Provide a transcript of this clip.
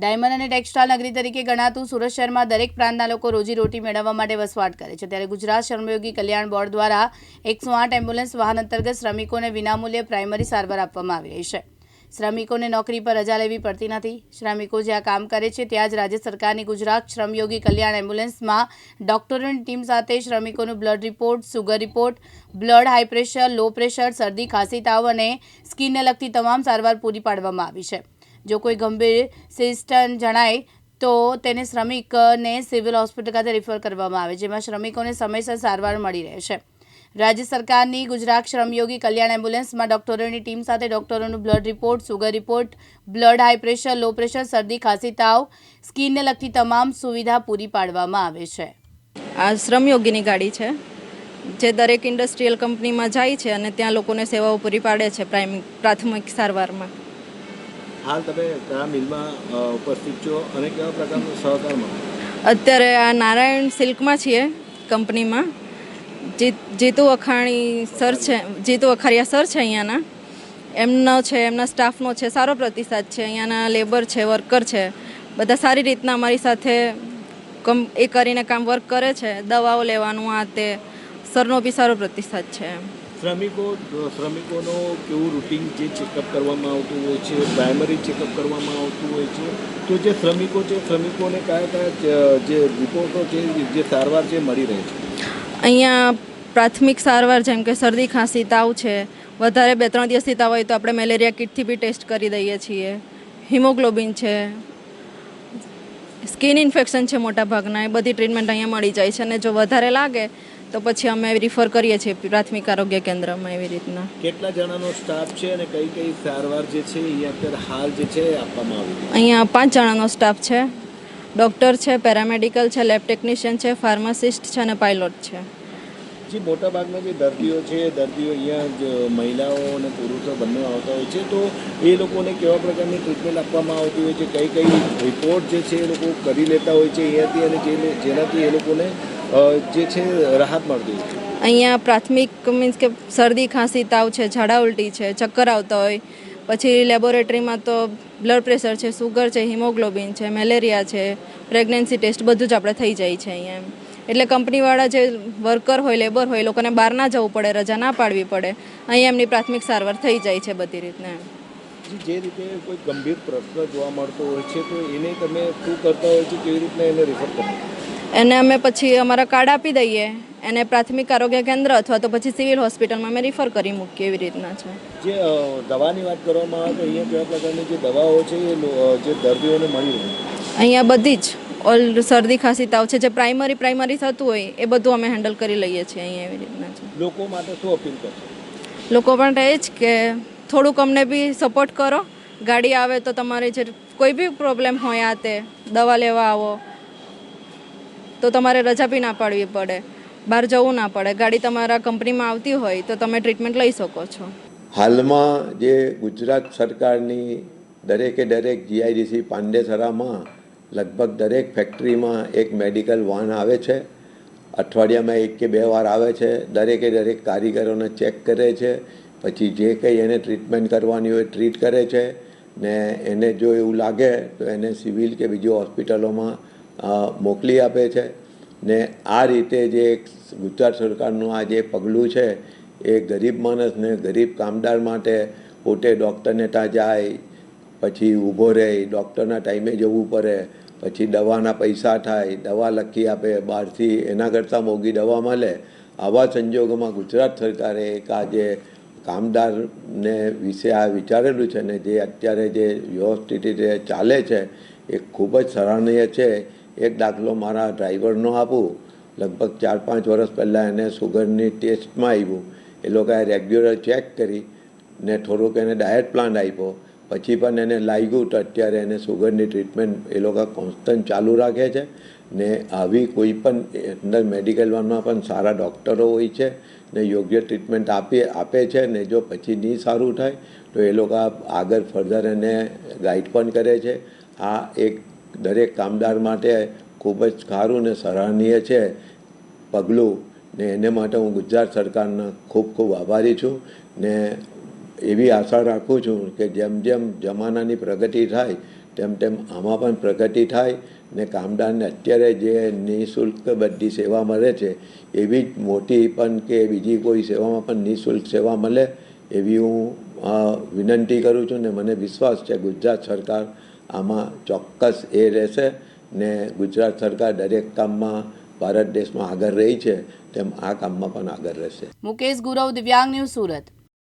Diamond અને textile નગરી તરીકે ગણાતું સુરત શહેરમાં દરેક પ્રાંતના લોકો રોજીરોટી મેળવવા માટે વસવાટ કરે છે. ત્યારે ગુજરાત શ્રમયોગી કલ્યાણ બોર્ડ દ્વારા એકસો આઠ એમ્બ્યુલન્સ વાહન અંતર્ગત શ્રમિકોને વિનામૂલ્યે પ્રાઇમરી સારવાર આપવામાં આવી રહી છે. શ્રમિકોને નોકરી પર રજા લેવી પડતી નથી. શ્રમિકો જ્યાં કામ કરે છે ત્યાં જ રાજ્ય સરકારની ગુજરાત શ્રમયોગી કલ્યાણ એમ્બ્યુલન્સમાં ડોક્ટરોની ટીમ સાથે શ્રમિકોનું blood report, sugar report, blood high pressure, low pressure, શરદી, ખાંસી, તાવ અને સ્કિનને લગતી તમામ સારવાર પૂરી પાડવામાં આવી છે. જો કોઈ ગંભીર સિસ્ટન જણાય, તો તેને શ્રમિકને સિવિલ હોસ્પિટલ ખાતે રિફર કરવામાં આવે, જેમાં શ્રમિકોને સમયસર સારવાર મળી રહે છે રાજ્ય સરકારની ગુજરાત શ્રમયોગી કલ્યાણ એમ્બ્યુલન્સમાં ડોક્ટરોની ટીમ સાથે ડોક્ટરોનું blood report sugar report blood high pressure low pressure શરદી, ખાંસી, તાવ સ્કીનને લગતી તમામ સુવિધા પૂરી પાડવામાં આવે છે. આ શ્રમયોગીની ગાડી છે, જે દરેક ઇન્ડસ્ટ્રીયલ કંપનીમાં જાય છે અને ત્યાં લોકોને સેવાઓ પૂરી પાડે છે પ્રાથમિક સારવારમાં. હાલ તમે કયા મિલમાં ઉપસ્થિત છો અને કેવા પ્રકારનો સહકારમાં અત્યારે આ નારાયણ સિલ્કમાં છીએ કંપનીમાં. જીત જીતુ અખાણી સર છે, જીતુ અખારિયા સર છે અહીંયાના. એમનો છે, એમના સ્ટાફનો છે, સારો પ્રતિસાદ છે. અહીંયાના લેબર છે, વર્કર છે. બધા સારી રીતના અમારી સાથે કમ, એ કરીને કામ વર્ક કરે છે. દવાઓ લેવાનું આ તે. સરનો બી સારો પ્રતિસાદ છે એમ. શ્રમિકો, શ્રમિકોનો કેવું રૂટીન જે ચેકઅપ કરવામાં આવતું હોય છે પ્રાઇમરી ચેકઅપ કરવામાં આવતું હોય છે, તો જે શ્રમિકો છે, શ્રમિકોને કયા કયા જ- રિપોર્ટો છે, જે સારવાર છે મળી રહે છે? અહીંયા પ્રાથમિક સારવાર જેમ કે શરદી, ખાંસી, તાવ છે. વધારે બે ત્રણ દિવસથી તાવ હોય તો આપણે મેલેરિયા કિટથી બી ટેસ્ટ કરી દઈએ છીએ. હિમોગ્લોબિન છે. સ્કિન ઇન્ફેક્શન છે મોટા ભાગના એ બધી ટ્રીટમેન્ટ અહીંયા મળી જાય છે. અને જો વધારે લાગે તો પછી અમે રિફર કરીએ છીએ પ્રાથમિક આરોગ્ય કેન્દ્રમાં એવી રીતના. કેટલા જણાનો સ્ટાફ છે અને કઈ કઈ સારવાર જે છે એ અત્યારે હાલ જે છે આપવામાં આવી છે? અહીંયા પાંચ જણાનો સ્ટાફ છે. ડૉક્ટર છે પેરામેડિકલ છે લેબ ટેકનિશિયન છે ફાર્માસિસ્ટ છે અને પાયલોટ છે. જે મોટાભાગના જે દર્દીઓ છે દર્દીઓ અહીંયા જ મહિલાઓ અને પુરુષો બંને આવતા હોય છે તો એ લોકોને કેવા પ્રકારની ટ્રીટમેન્ટ આપવામાં આવતી હોય છે? કઈ કઈ રિપોર્ટ જે છે એ લોકો કરી લેતા હોય છે અહીંયાથી અને જેનાથી એ લોકોને જે છે રાહત મળતી અહીંયા પ્રાથમિક મીન્સ કે શરદી ખાંસી તાવ છે ઝાડા ઉલટી છે ચક્કર આવતા હોય. પછી લેબોરેટરીમાં તો બ્લડ પ્રેશર છે સુગર છે હિમોગ્લોબિન છે મેલેરિયા છે પ્રેગ્નન્સી ટેસ્ટ બધું જ આપણે થઈ જાય છે અહીંયા એમ. એટલે કંપનીવાળા જે વર્કર હોય લેબર હોય લોકોને બહાર ના જવું પડે રજા ના પાડવી પડે. અહીંયા એમની પ્રાથમિક સારવાર થઈ જાય છે બધી રીતના જે- જે રીતે કોઈ ગંભીર પ્રશ્ન જોવા મળતો હોય છે તો એને તમે શું કરતા હોય છે કેવી રીતના એને રિફર કરો એને અમે પછી અમારા કાર્ડ આપી દઈએ. એને પ્રાથમિક આરોગ્ય કેન્દ્ર અથવા તો પછી સિવિલ હોસ્પિટલમાં અમે રિફર કરી મૂકીએ એવી રીતના છે. જે દવાની વાત કરવામાં આવે તો અહીંયા કેવા પ્રકારની જે દવાઓ છે એ જે દર્દીઓને મળી રહે? અહીંયા બધી જ. ઓલ શરદી ખાંસી તાવ છે જે પ્રાઇમરી પ્રાઇમરી થતું હોય એ બધું અમે હેન્ડલ કરી લઈએ છીએ અહીંયા એવી રીતના છે. લોકો માટે શું અપીલ કરશો? લોકો પણ એ જ કે થોડુંક અમને બી સપોર્ટ કરો. ગાડી આવે તો તમારે જે કોઈ બી પ્રોબ્લેમ હોય આ તે દવા લેવા આવો. તો તમારે રજા બી ના પાડવી પડે. બહાર જવું ના પડે. ગાડી તમારા કંપનીમાં આવતી હોય તો તમે ટ્રીટમેન્ટ લઈ શકો છો. હાલમાં જે ગુજરાત સરકારની દરેકે દરેક જીઆઈડીસી પાંડેસરામાં લગભગ દરેક ફેક્ટરીમાં એક મેડિકલ વાન આવે છે. અઠવાડિયામાં એક કે બે વાર આવે છે. દરેકે દરેક કારીગરોને ચેક કરે છે. પછી જે કંઈ એને ટ્રીટમેન્ટ કરવાની હોય ટ્રીટ કરે છે ને એને જો એવું લાગે તો એને સિવિલ કે બીજી હોસ્પિટલોમાં મોકલી આપે છે ને આ રીતે જે ગુજરાત સરકારનું આ જે પગલું છે, એ ગરીબ માણસને ગરીબ કામદાર માટે પોતે ડૉક્ટરને ત્યાં જાય, પછી ઊભો રહે, ડૉક્ટરના ટાઈમે જવું પડે, પછી દવાના પૈસા થાય, દવા લખી આપે, બહારથી એના કરતાં મોંઘી દવા મળે. આવા સંજોગોમાં ગુજરાત સરકારે એક આ જે કામદારને વિશે આ વિચારેલું છે ને જે અત્યારે જે વ્યવસ્થિત રીતે ચાલે છે, એ ખૂબ જ સરાહનીય છે. એક દાખલો મારા ડ્રાઈવરનો આપું. લગભગ ચાર પાંચ વર્ષ પહેલાં એને સુગરની ટેસ્ટમાં આવ્યું એ લોકોએ રેગ્યુલર ચેક કરી ને થોડુંક એને ડાયટ પ્લાન આપ્યો. પછી પણ એને લાગ્યું તો અત્યારે એને સુગરની ટ્રીટમેન્ટ એ લોકો કોન્સ્ટન્ટ ચાલુ રાખે છે ને આવી કોઈ પણ અંદર મેડિકલ વાનમાં પણ સારા ડૉક્ટરો હોય છે ને યોગ્ય ટ્રીટમેન્ટ આપી, આપે છે ને જો પછી નહીં સારું થાય તો એ લોકો આગળ ફર્ધર એને ગાઈડ પણ કરે છે. આ એક દરેક કામદાર માટે ખૂબ જ સારું ને સરાહનીય છે. પગલું ને એને માટે હું ગુજરાત સરકારના ખૂબ ખૂબ આભારી છું ને એવી આશા રાખું છું કે જેમ જેમ જમાનાની પ્રગતિ થાય, તેમ તેમ આમાં પણ પ્રગતિ થાય ને કામદારને અત્યારે જે નિઃશુલ્ક બધી સેવા મળે છે, એવી જ મોટી પણ કે બીજી કોઈ સેવામાં પણ નિઃશુલ્ક સેવા મળે, એવી હું વિનંતી કરું છું ને મને વિશ્વાસ છે ગુજરાત સરકાર આમાં ચોક્કસ એ રહેશે ને ગુજરાત સરકાર દરેક કામમાં ભારત દેશમાં આગળ રહી છે તેમ આ કામમાં પણ આગળ રહેશે. મુકેશ ગુરવ, દિવ્યાંગ ન્યૂઝ સુરત.